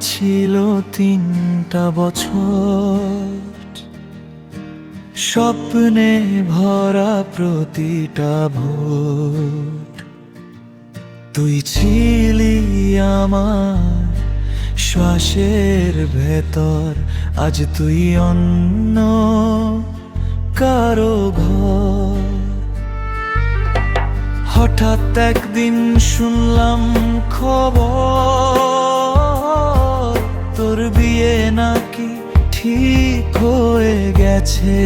ছিল তিনটা বছর। স্বপ্নে ভরা প্রতিটা ভোর তুই ছিলি আমার শ্বাসের ভেতর, আজ তুই অন্য কারও ঘর। হঠাৎ একদিন শুনলাম খবর নাকি ঠিক হয়ে গেছে?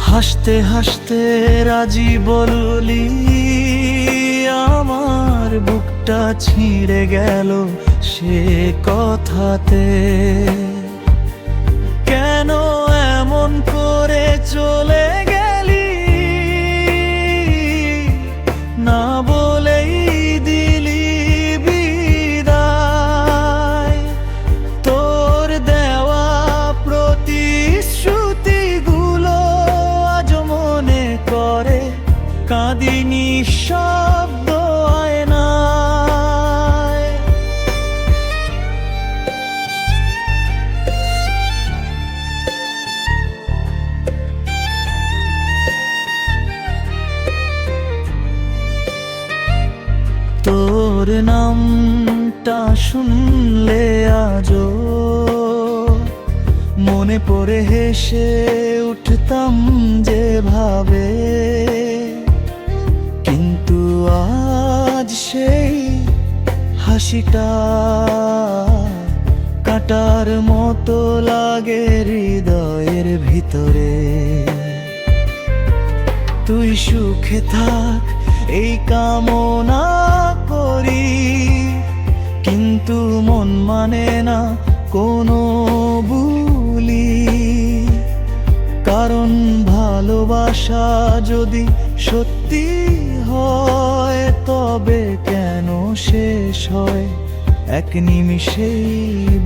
হাসতে হাসতে রাজি বললি, আমার বুকটা ছিঁড়ে গেল সে কথাতে। কেন এমন করে কাঁদিনি শব্দ আয়নায়। তোর নামটা শুনলে আজও মনে পড়ে হেসে উঠতাম যেভাবে কিন্তু আজ সেই হাসিটা কাটার মতো লাগে হৃদয়ের ভিতরে। তুই সুখে থাক, এই কামনা করি, কিন্তু মন মানে না কোনো বুলি। কারণ ভালোবাসা যদি সত্যি শেষ হয়, এক নিমিষেই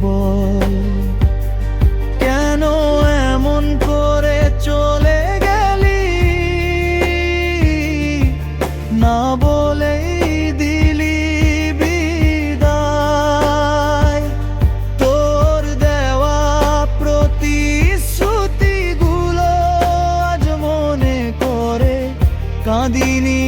বল। কেন এমন করে চলে গেলি? না বলেই দিলি বিদায়। তোর দেওয়া প্রতিশ্রুতিগুলো আজ মনে করে কাঁদিনি